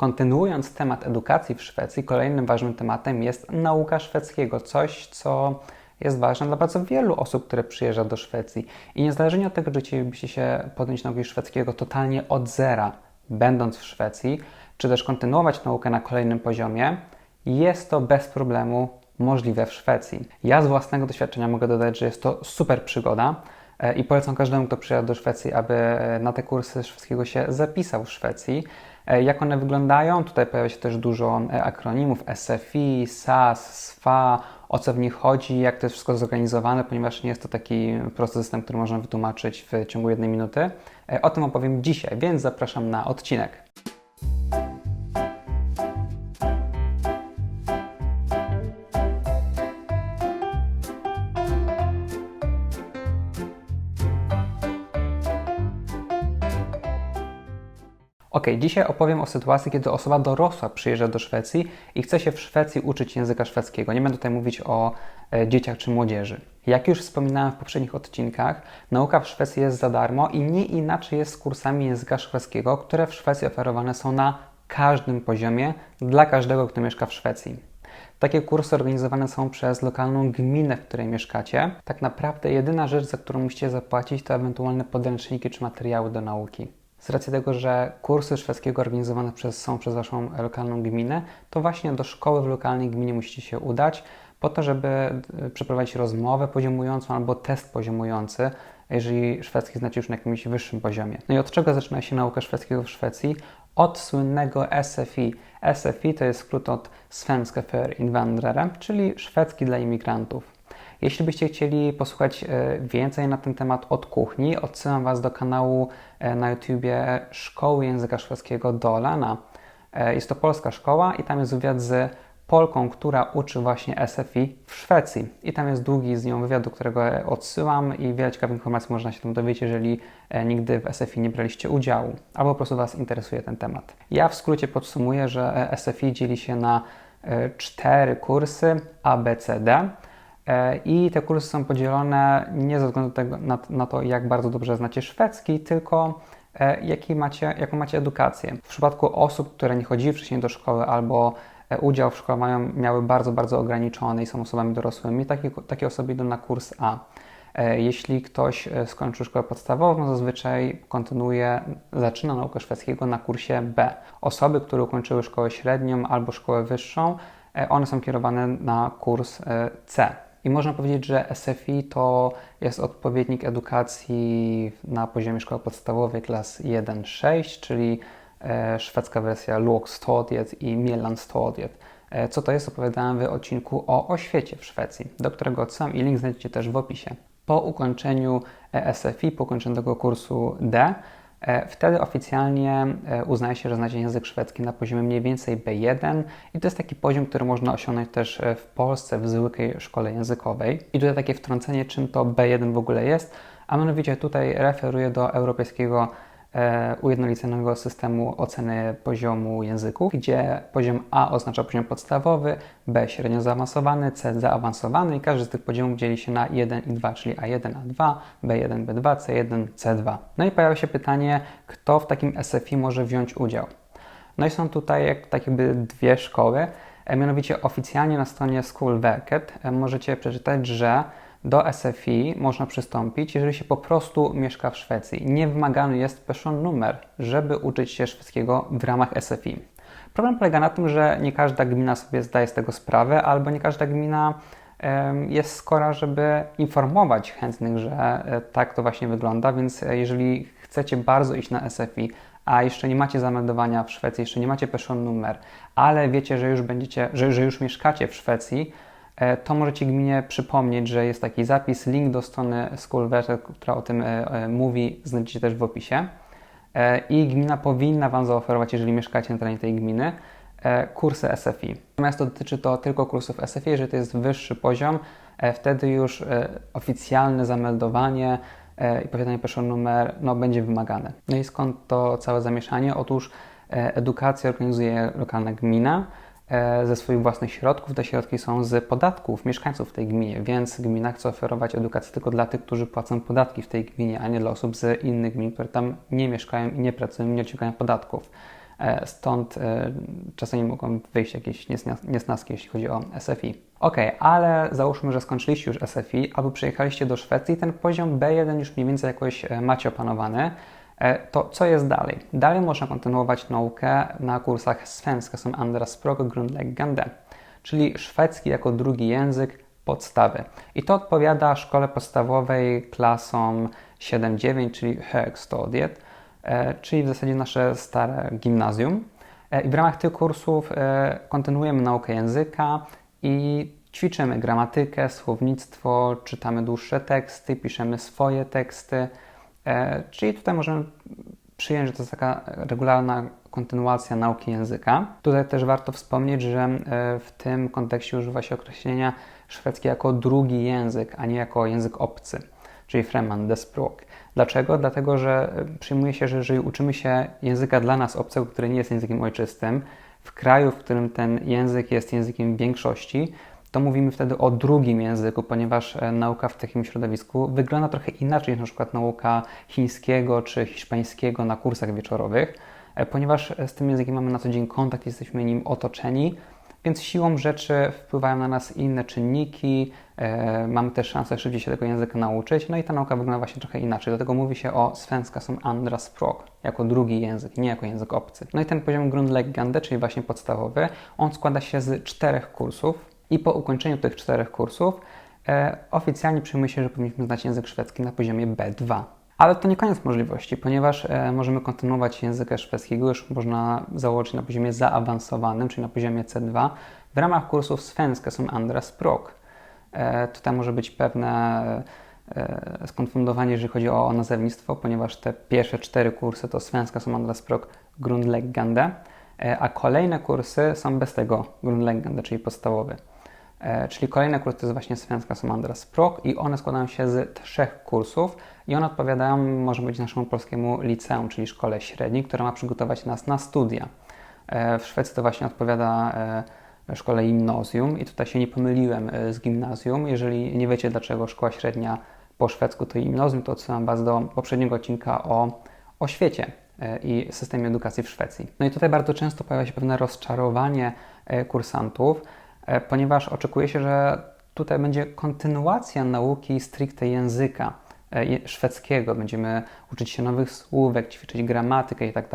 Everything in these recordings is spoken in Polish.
Kontynuując temat edukacji w Szwecji, kolejnym ważnym tematem jest nauka szwedzkiego, coś co jest ważne dla bardzo wielu osób, które przyjeżdża do Szwecji. I niezależnie od tego, czy chcielibyście się podjąć nauki szwedzkiego totalnie od zera, będąc w Szwecji, czy też kontynuować naukę na kolejnym poziomie, jest to bez problemu możliwe w Szwecji. Ja z własnego doświadczenia mogę dodać, że jest to super przygoda e, i polecam każdemu, kto przyjeżdża do Szwecji, aby e, na te kursy szwedzkiego się zapisał w Szwecji. E, jak one wyglądają? Tutaj pojawia się też dużo akronimów SFI, SAS, SFA, o co w nich chodzi, jak to jest wszystko zorganizowane, ponieważ nie jest to taki prosty system, który można wytłumaczyć w ciągu jednej minuty. O tym opowiem dzisiaj, więc zapraszam na odcinek. Ok, dzisiaj opowiem o sytuacji, kiedy osoba dorosła przyjeżdża do Szwecji i chce się w Szwecji uczyć języka szwedzkiego. Nie będę tutaj mówić o e, dzieciach czy młodzieży. Jak już wspominałem w poprzednich odcinkach, nauka w Szwecji jest za darmo i nie inaczej jest z kursami języka szwedzkiego, które w Szwecji oferowane są na każdym poziomie dla każdego, kto mieszka w Szwecji. Takie kursy organizowane są przez lokalną gminę, w której mieszkacie. Tak naprawdę jedyna rzecz, za którą musicie zapłacić, to ewentualne podręczniki czy materiały do nauki. Z racji tego, że kursy szwedzkiego organizowane przez, są przez Waszą lokalną gminę, to właśnie do szkoły w lokalnej gminie musicie się udać po to, żeby e, przeprowadzić rozmowę poziomującą albo test poziomujący, jeżeli szwedzki znacie już na jakimś wyższym poziomie. No i od czego zaczyna się nauka szwedzkiego w Szwecji? Od słynnego SFI. SFI to jest skrót od Svenska för invandrare, czyli szwedzki dla imigrantów. Jeśli byście chcieli posłuchać e, więcej na ten temat od kuchni, odsyłam Was do kanału e, na YouTubie Szkoły Języka Szwedzkiego Dolana. E, jest to polska szkoła i tam jest wywiad z Polką, która uczy właśnie SFI w Szwecji. I tam jest długi z nią wywiad, do którego odsyłam i wiele ciekawych informacji można się tam dowiedzieć, jeżeli nigdy w SFI nie braliście udziału, albo po prostu Was interesuje ten temat. Ja w skrócie podsumuję, że SFI dzieli się na cztery kursy ABCD. E, I te kursy są podzielone nie ze względu tego, na, na, to, jak bardzo dobrze znacie szwedzki, tylko e, jaki macie, jaką macie edukację. W przypadku osób, które nie chodziły wcześniej do szkoły albo e, udział w szkole mają, miały bardzo, bardzo ograniczony i są osobami dorosłymi, takie, takie osoby idą na kurs A. Jeśli ktoś skończył szkołę podstawową, zazwyczaj kontynuuje, zaczyna naukę szwedzkiego na kursie B. Osoby, które ukończyły szkołę średnią albo szkołę wyższą, one są kierowane na kurs C. I można powiedzieć, że SFI to jest odpowiednik edukacji na poziomie szkoły podstawowej klas 1-6, czyli e, szwedzka wersja Lågstadiet i Mellanstadiet. E, co to jest, opowiadałem w odcinku o oświecie w Szwecji, do którego odsyłam i link znajdziecie też w opisie. Po ukończeniu e, SFI, po ukończeniu tego kursu D, wtedy oficjalnie e, uznaje się, że znacie język szwedzki na poziomie mniej więcej B1 i to jest taki poziom, który można osiągnąć też e, w Polsce w zwykłej szkole językowej. I tutaj takie wtrącenie, czym to B1 w ogóle jest, a mianowicie tutaj referuje do europejskiego E, ujednoliconego systemu oceny poziomu języków, gdzie poziom A oznacza poziom podstawowy, B średnio zaawansowany, C zaawansowany i każdy z tych poziomów dzieli się na 1 i 2, czyli A1, A2, B1, B2, C1, C2. No i pojawia się pytanie, kto w takim SFI może wziąć udział. No i są tutaj tak jakby dwie szkoły, e, mianowicie oficjalnie na stronie Schoolverket e, możecie przeczytać, że do SFI można przystąpić, jeżeli się po prostu mieszka w Szwecji. Nie wymagany jest person numer, żeby uczyć się szwedzkiego w ramach SFI. Problem polega na tym, że nie każda gmina sobie zdaje z tego sprawę, albo nie każda gmina jest skora, żeby informować chętnych, że e, tak to właśnie wygląda, więc e, jeżeli chcecie bardzo iść na SFI, a jeszcze nie macie zameldowania w Szwecji, jeszcze nie macie person numer, ale wiecie, że już będziecie, że, że już mieszkacie w Szwecji, to możecie gminie przypomnieć, że jest taki zapis, link do strony Schoolverse, która o tym e, e, mówi, znajdziecie też w opisie. I gmina powinna Wam zaoferować, jeżeli mieszkacie na terenie tej gminy, kursy SFI. Natomiast to dotyczy to tylko kursów SFI, jeżeli to jest wyższy poziom, wtedy już oficjalne zameldowanie i powiadanie person numer no, będzie wymagane. No i skąd to całe zamieszanie? Otóż edukację organizuje lokalna gmina, E, ze swoich własnych środków. Te środki są z podatków mieszkańców tej gminie, więc gmina chce oferować edukację tylko dla tych, którzy płacą podatki w tej gminie, a nie dla osób z innych gmin, które tam nie mieszkają i nie pracują, nie odciągają podatków. E, Stąd e, czasami mogą wyjść jakieś niesna- niesnaski, jeśli chodzi o SFI. Ok, ale załóżmy, że skończyliście już SFI albo przyjechaliście do Szwecji, ten poziom B1 już mniej więcej jakoś e, macie opanowany. E, To co jest dalej? Dalej można kontynuować naukę na kursach svenska som andra språk grundläggande, czyli szwedzki jako drugi język podstawy. I to odpowiada szkole podstawowej klasom 7-9, czyli högstadiet, e, czyli w zasadzie nasze stare gimnazjum. E, I w ramach tych kursów kontynuujemy naukę języka i ćwiczymy gramatykę, słownictwo, czytamy dłuższe teksty, piszemy swoje teksty. E, Czyli tutaj możemy przyjąć, że to jest taka regularna kontynuacja nauki języka. Tutaj też warto wspomnieć, że e, w tym kontekście używa się określenia szwedzki jako drugi język, a nie jako język obcy, czyli främmande språk. Dlaczego? Dlatego, że e, przyjmuje się, że jeżeli uczymy się języka dla nas obcego, który nie jest językiem ojczystym, w kraju, w którym ten język jest językiem większości, to mówimy wtedy o drugim języku, ponieważ e, nauka w takim środowisku wygląda trochę inaczej niż na przykład nauka chińskiego czy hiszpańskiego na kursach wieczorowych, e, ponieważ e, z tym językiem mamy na co dzień kontakt, jesteśmy nim otoczeni, więc siłą rzeczy wpływają na nas inne czynniki, mamy też szansę szybciej się tego języka nauczyć, no i ta nauka wygląda właśnie trochę inaczej. Dlatego mówi się o svenska som andra språk, jako drugi język, nie jako język obcy. No i ten poziom grundläggande, czyli właśnie podstawowy, on składa się z czterech kursów i po ukończeniu tych czterech kursów e, oficjalnie przyjmuje się, że powinniśmy znać język szwedzki na poziomie B2. Ale to nie koniec możliwości, ponieważ e, możemy kontynuować języka szwedzkiego, już można założyć na poziomie zaawansowanym, czyli na poziomie C2, w ramach kursów Svenska som andra språk. E, tutaj może być pewne e, skonfundowanie, jeżeli chodzi o nazewnictwo, ponieważ te pierwsze cztery kursy to Svenska som andra språk grundläggande, e, a kolejne kursy są bez tego grundläggande, czyli podstawowy. E, Czyli kolejny kurs to jest właśnie Svenska som andra språk i one składają się z trzech kursów i one odpowiadają, może być naszemu polskiemu liceum, czyli szkole średniej, która ma przygotować nas na studia. E, W Szwecji to właśnie odpowiada e, szkole gimnazjum i tutaj się nie pomyliłem z gimnazjum. Jeżeli nie wiecie dlaczego szkoła średnia po szwedzku to gimnazjum, to odsyłam Was do poprzedniego odcinka o, o świecie i systemie edukacji w Szwecji. No i tutaj bardzo często pojawia się pewne rozczarowanie kursantów, ponieważ oczekuje się, że tutaj będzie kontynuacja nauki stricte języka e, szwedzkiego. Będziemy uczyć się nowych słówek, ćwiczyć gramatykę i tak.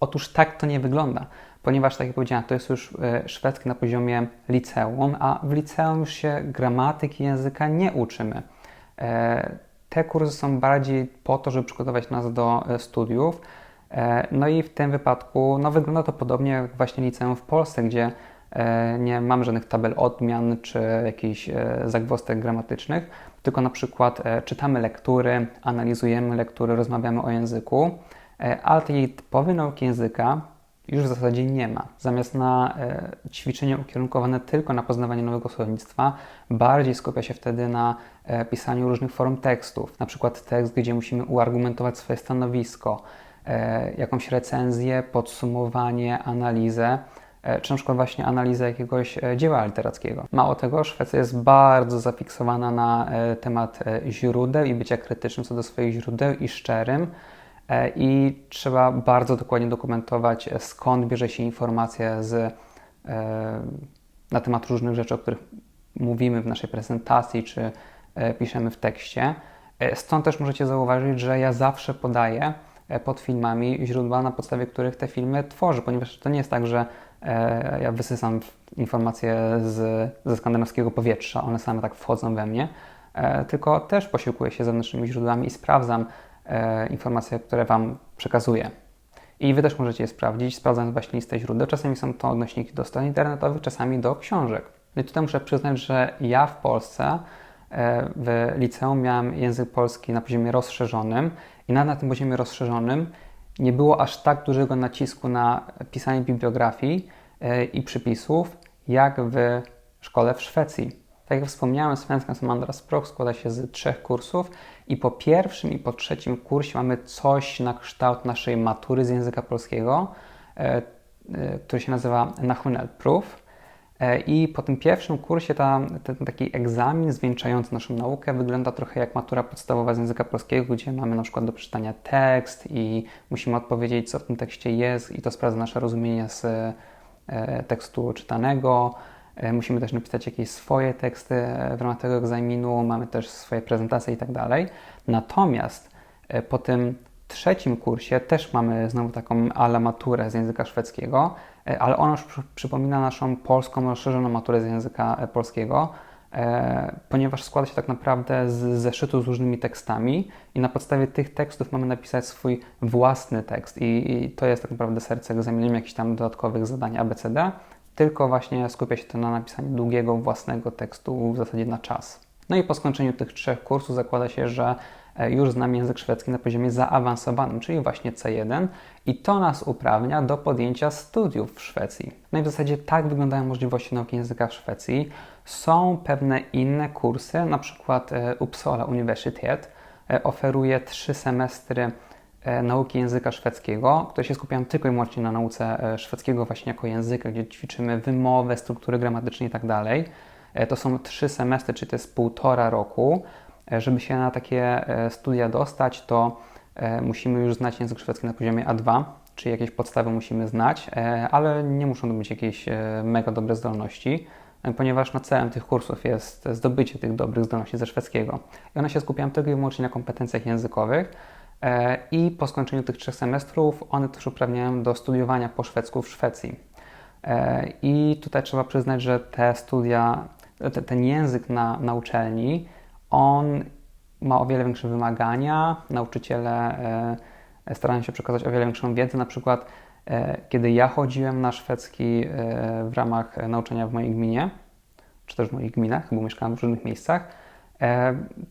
Otóż tak to nie wygląda, ponieważ, tak jak powiedziałem, to jest już e, szwedzki na poziomie liceum, a w liceum już się gramatyki języka nie uczymy. E, Te kursy są bardziej po to, żeby przygotować nas do e, studiów. E, No i w tym wypadku no, wygląda to podobnie jak właśnie liceum w Polsce, gdzie e, nie mamy żadnych tabel odmian czy jakichś e, zagwozdek gramatycznych, tylko na przykład e, czytamy lektury, analizujemy lektury, rozmawiamy o języku, e, ale tej typowej nauki języka już w zasadzie nie ma. Zamiast na e, ćwiczenia ukierunkowane tylko na poznawanie nowego słownictwa, bardziej skupia się wtedy na e, pisaniu różnych form tekstów. Na przykład tekst, gdzie musimy uargumentować swoje stanowisko, e, jakąś recenzję, podsumowanie, analizę, e, czy na przykład właśnie analizę jakiegoś e, dzieła literackiego. Mało tego, Szwecja jest bardzo zafiksowana na e, temat e, źródeł i bycia krytycznym co do swoich źródeł i szczerym. I trzeba bardzo dokładnie dokumentować, skąd bierze się informacja z, na temat różnych rzeczy, o których mówimy w naszej prezentacji czy piszemy w tekście. Stąd też możecie zauważyć, że ja zawsze podaję pod filmami źródła, na podstawie których te filmy tworzę, ponieważ to nie jest tak, że ja wysysam informacje z, ze skandynawskiego powietrza, one same tak wchodzą we mnie, e, tylko też posiłkuję się zewnętrznymi źródłami i sprawdzam e, informacje, które Wam przekazuję. I Wy też możecie je sprawdzić, sprawdzając właśnie listę źródeł. Czasami są to odnośniki do stron internetowych, czasami do książek. No i tutaj muszę przyznać, że ja w Polsce e, w liceum miałem język polski na poziomie rozszerzonym i nawet na tym poziomie rozszerzonym nie było aż tak dużego nacisku na pisanie bibliografii e, i przypisów, jak w szkole w Szwecji. Tak jak wspomniałem, Svenska som andra språk składa się z trzech kursów i po pierwszym i po trzecim kursie mamy coś na kształt naszej matury z języka polskiego, e, e, który się nazywa Nationalproof. E, I po tym pierwszym kursie ta, ten taki egzamin zwieńczający naszą naukę wygląda trochę jak matura podstawowa z języka polskiego, gdzie mamy na przykład do przeczytania tekst i musimy odpowiedzieć, co w tym tekście jest, i to sprawdza nasze rozumienie z e, tekstu czytanego. E, musimy też napisać jakieś swoje teksty w ramach tego egzaminu, mamy też swoje prezentacje i tak dalej. Natomiast po tym trzecim kursie też mamy znowu taką ala maturę z języka szwedzkiego, e, ale ona już przypomina naszą polską rozszerzoną maturę z języka e, polskiego, e, ponieważ składa się tak naprawdę z zeszytu z różnymi tekstami i na podstawie tych tekstów mamy napisać swój własny tekst i, to jest tak naprawdę serce egzaminu, jakichś tam dodatkowych zadań ABCD, tylko właśnie skupia się to na napisaniu długiego własnego tekstu w zasadzie na czas. No i po skończeniu tych trzech kursów zakłada się, że E, już znam język szwedzki na poziomie zaawansowanym, czyli właśnie C1 i to nas uprawnia do podjęcia studiów w Szwecji. No i w zasadzie tak wyglądają możliwości nauki języka w Szwecji. Są pewne inne kursy, na przykład e, Uppsala Universitet e, oferuje trzy semestry nauki języka szwedzkiego, które się skupiają tylko i wyłącznie na nauce szwedzkiego właśnie jako języka, gdzie ćwiczymy wymowę, struktury gramatyczne itd. Tak to są trzy semestry, czyli to jest półtora roku. E, żeby się na takie e, studia dostać, to e, musimy już znać język szwedzki na poziomie A2, czyli jakieś podstawy musimy znać, ale nie muszą to być jakieś mega dobre zdolności, ponieważ na celem tych kursów jest zdobycie tych dobrych zdolności ze szwedzkiego. I one się skupiają tylko i wyłącznie na kompetencjach językowych. I po skończeniu tych trzech semestrów one też uprawniają do studiowania po szwedzku w Szwecji. I tutaj trzeba przyznać, że te studia, ten język na, na uczelni on ma o wiele większe wymagania. Nauczyciele e, starają się przekazać o wiele większą wiedzę. Na przykład, e, kiedy ja chodziłem na szwedzki e, w ramach nauczania w mojej gminie, czy też w moich gminach, bo mieszkałem w różnych miejscach,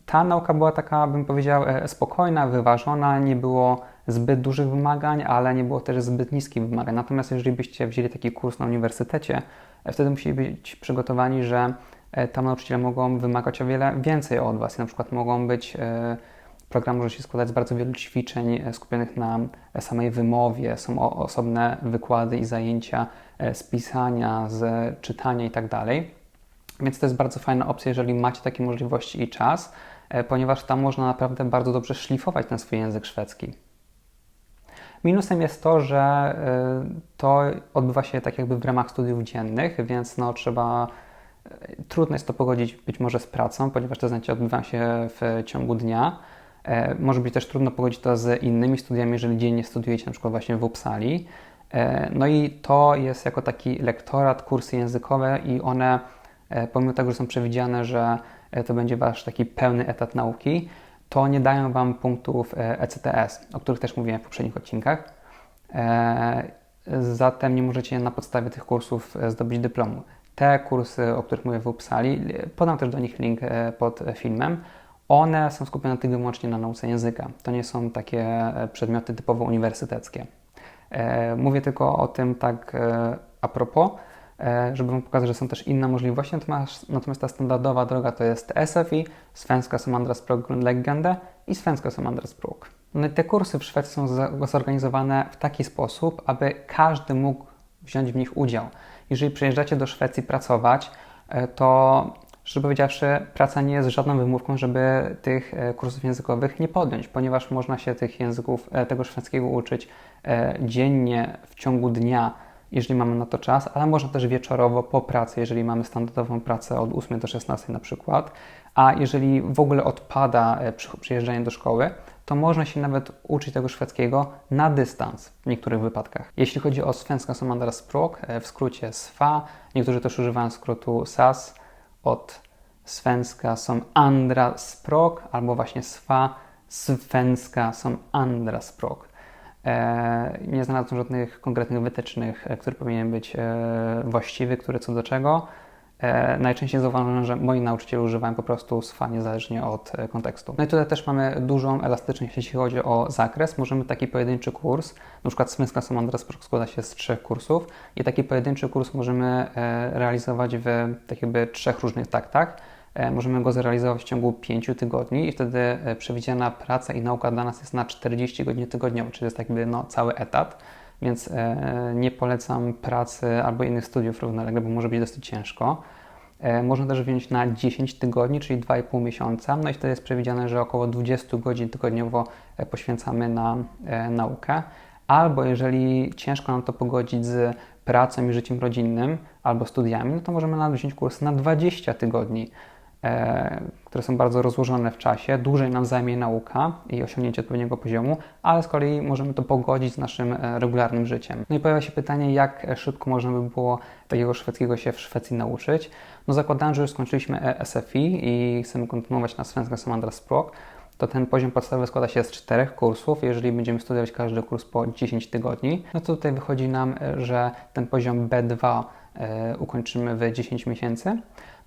ta nauka była taka, bym powiedział, spokojna, wyważona, nie było zbyt dużych wymagań, ale nie było też zbyt niskich wymagań. Natomiast jeżeli byście wzięli taki kurs na uniwersytecie, wtedy musieli być przygotowani, że tam nauczyciele mogą wymagać o wiele więcej od Was. Na przykład mogą być, e, program może się składać z bardzo wielu ćwiczeń e, skupionych na samej wymowie, są osobne wykłady i zajęcia z pisania, z czytania itd. Tak Więc to jest bardzo fajna opcja, jeżeli macie takie możliwości i czas, ponieważ tam można naprawdę bardzo dobrze szlifować ten swój język szwedzki. Minusem jest to, że to odbywa się tak jakby w ramach studiów dziennych, więc no, trzeba Trudno jest to pogodzić być może z pracą, ponieważ te zajęcia odbywają się w ciągu dnia. E, może być też trudno pogodzić to z innymi studiami, jeżeli dziennie studiujecie na przykład właśnie w Uppsali. E, no i to jest jako taki lektorat, kursy językowe i one, e, pomimo tego, że są przewidziane, że to będzie Wasz taki pełny etat nauki, to nie dają Wam punktów ECTS, o których też mówiłem w poprzednich odcinkach. Zatem nie możecie na podstawie tych kursów zdobyć dyplomu. Te kursy, o których mówię w Uppsali, podam też do nich link e, pod filmem, one są skupione tylko i wyłącznie na nauce języka. To nie są takie e, przedmioty typowo uniwersyteckie. E, mówię tylko o tym tak a propos, żeby Wam pokazać, że są też inne możliwości, natomiast, ta standardowa droga to jest SFI, Svenska som andraspråk grundläggande i Svenska som andraspråk. No te kursy w Szwecji są zorganizowane w taki sposób, aby każdy mógł wziąć w nich udział jeżeli przyjeżdżacie do Szwecji pracować, e, to szczerze powiedziawszy, praca nie jest żadną wymówką, żeby tych e, kursów językowych nie podjąć, ponieważ można się tych języków, e, tego szwedzkiego uczyć dziennie w ciągu dnia, jeżeli mamy na to czas, ale można też wieczorowo po pracy, jeżeli mamy standardową pracę od 8 do 16 na przykład. A jeżeli w ogóle odpada przyjeżdżanie do szkoły, to można się nawet uczyć tego szwedzkiego na dystans w niektórych wypadkach. Jeśli chodzi o Svenska som andra språk, e, w skrócie SFA, niektórzy też używają skrótu SAS od Svenska som andra språk albo właśnie SFA, Svenska som andra språk. E, nie znalazłem żadnych konkretnych wytycznych, e, który powinien być właściwy, który co do czego. E, najczęściej zauważam, że moi nauczyciele używają po prostu SWA niezależnie od e, kontekstu. No i tutaj też mamy dużą elastyczność, jeśli chodzi o zakres. Możemy taki pojedynczy kurs, na przykład Smyska Samandras składa się z trzech kursów i taki pojedynczy kurs możemy e, realizować w tak jakby trzech różnych taktach. Możemy go zrealizować w ciągu 5 tygodni i wtedy przewidziana praca i nauka dla nas jest na 40 godzin tygodniowo, czyli jest tak jakby no, cały etat. Więc e, nie polecam pracy albo innych studiów równolegle, bo może być dosyć ciężko. E, Można też wziąć na 10 tygodni, czyli 2,5 miesiąca. No i wtedy jest przewidziane, że około 20 godzin tygodniowo e, poświęcamy na naukę. Albo jeżeli ciężko nam to pogodzić z pracą i życiem rodzinnym albo studiami, no to możemy nawet wziąć kurs na 20 tygodni, które są bardzo rozłożone w czasie. Dłużej nam zajmie nauka i osiągnięcie odpowiedniego poziomu, ale z kolei możemy to pogodzić z naszym e, regularnym życiem. No i pojawia się pytanie, jak szybko można by było takiego szwedzkiego się w Szwecji nauczyć. No zakładając, że już skończyliśmy e SFI i chcemy kontynuować na Svenska som andraspråk, to ten poziom podstawowy składa się z czterech kursów. Jeżeli będziemy studiować każdy kurs po 10 tygodni, no to tutaj wychodzi nam, e, że ten poziom B2 e, ukończymy w 10 miesięcy.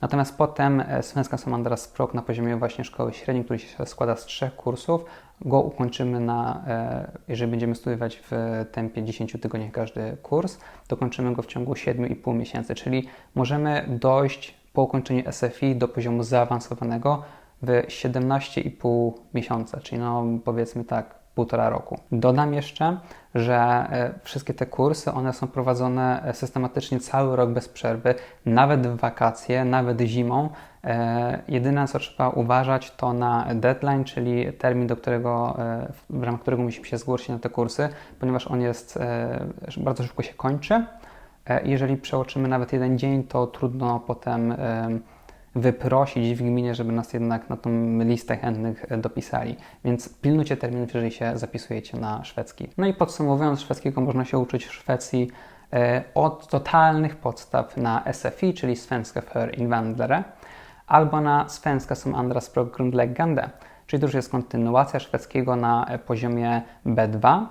Natomiast potem e, Svenska som andraspråk na poziomie właśnie szkoły średniej, który się składa z trzech kursów, go ukończymy na, e, jeżeli będziemy studiować w tempie 10 tygodni każdy kurs, to kończymy go w ciągu 7,5 miesięcy, czyli możemy dojść po ukończeniu SFI do poziomu zaawansowanego w 17,5 miesiąca, czyli no powiedzmy tak półtora roku. Dodam jeszcze, że e, wszystkie te kursy, one są prowadzone e, systematycznie cały rok bez przerwy, nawet w wakacje, nawet zimą. E, Jedyne, co trzeba uważać, to na deadline, czyli termin, do którego, w ramach którego musimy się zgłosić na te kursy, ponieważ on jest, bardzo szybko się kończy. Jeżeli przeoczymy nawet jeden dzień, to trudno potem wyprosić w gminie, żeby nas jednak na tą listę chętnych e, dopisali. Więc pilnujcie terminów, jeżeli się zapisujecie na szwedzki. No i podsumowując, szwedzkiego można się uczyć w Szwecji e, od totalnych podstaw na SFI, czyli Svenska för invandrare, albo na Svenska som grundläggande, czyli to już jest kontynuacja szwedzkiego na e, poziomie B2,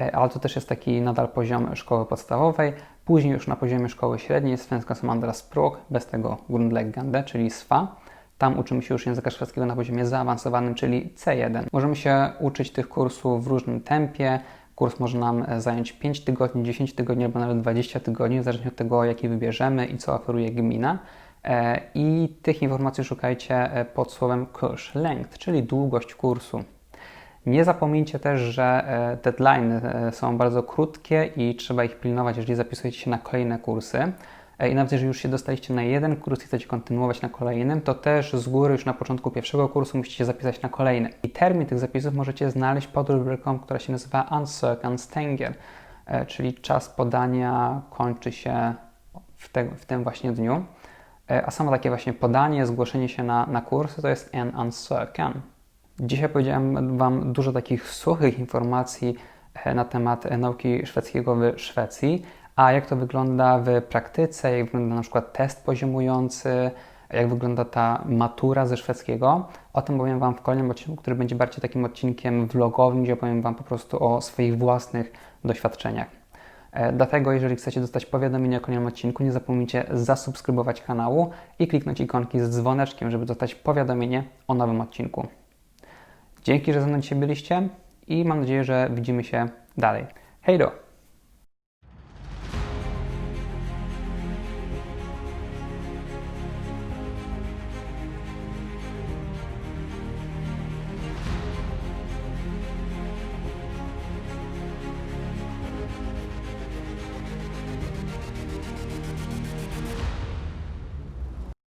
e, ale to też jest taki nadal poziom szkoły podstawowej. Później już na poziomie szkoły średniej Svenska som andraspråk, bez tego grundläggande, czyli SFA. Tam uczymy się już języka szwedzkiego na poziomie zaawansowanym, czyli C1. Możemy się uczyć tych kursów w różnym tempie. Kurs może nam e, zająć 5 tygodni, 10 tygodni albo nawet 20 tygodni, w zależności od tego, jaki wybierzemy i co oferuje gmina. E, I tych informacji szukajcie e, pod słowem Kurslength, czyli długość kursu. Nie zapomnijcie też, że e, deadline są bardzo krótkie i trzeba ich pilnować, jeżeli zapisujecie się na kolejne kursy. E, I nawet jeżeli już się dostaliście na jeden kurs i chcecie kontynuować na kolejnym, to też z góry już na początku pierwszego kursu musicie zapisać na kolejny. I termin tych zapisów możecie znaleźć pod rubryką, która się nazywa Ansökanstänger, e, czyli czas podania kończy się w, te, w tym właśnie dniu. E, A samo takie właśnie podanie, zgłoszenie się na, na kursy to jest en ansökan. Dzisiaj powiedziałem Wam dużo takich suchych informacji e, na temat e, nauki szwedzkiego w Szwecji, a jak to wygląda w praktyce, jak wygląda na przykład test poziomujący, jak wygląda ta matura ze szwedzkiego, o tym powiem Wam w kolejnym odcinku, który będzie bardziej takim odcinkiem vlogowym, gdzie opowiem Wam po prostu o swoich własnych doświadczeniach. E, Dlatego, jeżeli chcecie dostać powiadomienie o kolejnym odcinku, nie zapomnijcie zasubskrybować kanału i kliknąć ikonki z dzwoneczkiem, żeby dostać powiadomienie o nowym odcinku. Dzięki, że ze mną dzisiaj byliście i mam nadzieję, że widzimy się dalej. Hej do!